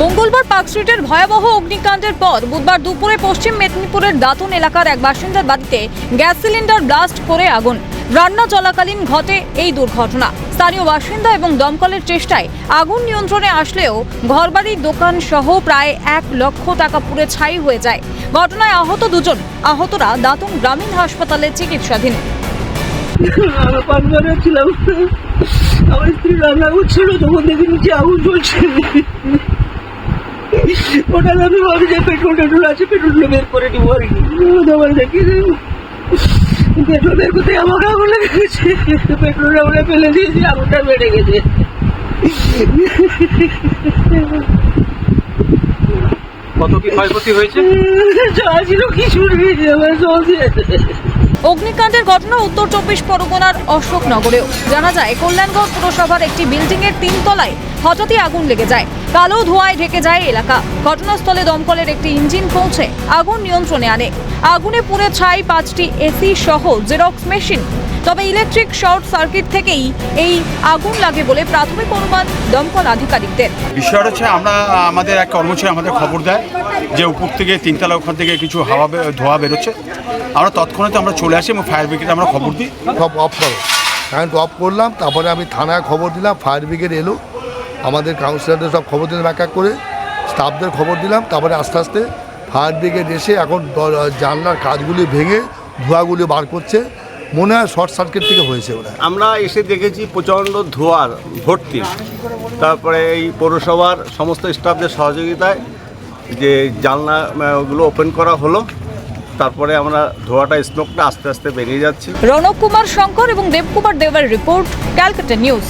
মঙ্গলবার পার্ক স্ট্রিটের ভয়াবহ অগ্নিকাণ্ডের পর বুধবার দুপুরে পশ্চিম মেদিনীপুরের দাতন এলাকার এক বাসিন্দার বাড়িতে গ্যাস সিলিন্ডার ব্লাস্ট করে আগুন। রান্না চলাকালীন ঘটে এই দুর্ঘটনা। স্থানীয় বাসিন্দা এবং দমকলের চেষ্টায় আগুন নিয়ন্ত্রণে আসলেও ঘরবাড়ির দোকান সহ প্রায় এক লক্ষ টাকা পুড়ে ছাই হয়ে যায়। ঘটনায় আহত দুজন, আহতরা দাতন গ্রামীণ হাসপাতালে চিকিৎসাধীন। আমার স্ত্রী রান্না করছিল, তখন দেখি নিচে আগুন জ্বলছে। ওটা আমি ভাবি যে পেট্রোল টেট্রোল আছে পেট্রোলগুলো বের করে দিব আর কি। আমার দেখি পেট্রোল বের করতে আমাকে আগুন লেগে গেছে। পেট্রোল আমরা ফেলে দিয়েছি আগুনটা বেড়ে গেছে। কত কি ক্ষয়ক্ষতি হয়েছে? যা ছিল কিছু নেই আমার শেষ। অগ্নিকাণ্ডের ঘটনা উত্তর চব্বিশ পরগনার অশোকনগরেও। জানা যায় কল্যাণগড় পুরসভার একটি বিল্ডিং এর তিনতলায় হঠাৎই আগুন লেগে যায়। কালো ধোঁয়ায় ঢেকে যায় এলাকা। ঘটনাস্থলে দমকলের একটি ইঞ্জিন পৌঁছে আগুন নিয়ন্ত্রণে আনে। আগুনে পুড়ে ছাই পাঁচটি এসি সহ জেরক্স মেশিন। তবে ইলেকট্রিক শর্ট সার্কিট থেকেই এই আগুন লাগে বলে প্রাথমিক অনুমান দমকল আধিকারিকদের। বিষয়টা হচ্ছে আমরা আমাদের এক কর্মচারী আমাদের খবর দেয় যে উপর থেকে তিনতলা ওখান থেকে কিছু হাওয়া ধোঁয়া বেরোচ্ছে। আমরা তৎক্ষণাৎ আমরা চলে আসি এবং ফায়ার ব্রিগেডে আমরা খবর দিই। সব অফ করো। কারেন্ট অফ করলাম তারপরে আমি থানায় খবর দিলাম ফায়ার ব্রিগেড এলো। আমাদের কাউন্সিলরদের সব খবর দিলাম এক এক করে। স্টাফদের খবর দিলাম তারপরে আস্তে আস্তে ফায়ার ব্রিগেড এসে এখন জানলার কাজগুলি ভেঙে ধোঁয়াগুলি বার করছে। মনে হয় শর্ট সার্কিট থেকে হয়েছে ওরা আমরা এসে দেখেছি প্রচণ্ড ধোয়ার ভর্তি। তারপরে এই পৌরসভার সমস্ত স্টাফদের সহযোগিতায় যে জানলাগুলো ওপেন করা হলো তারপরে আমরা ধোঁয়াটা স্মোকটা আস্তে আস্তে বেরিয়ে যাচ্ছে। রণব কুমার শঙ্কর এবং দেবকুমার দেবের রিপোর্ট ক্যালকাটা নিউজ।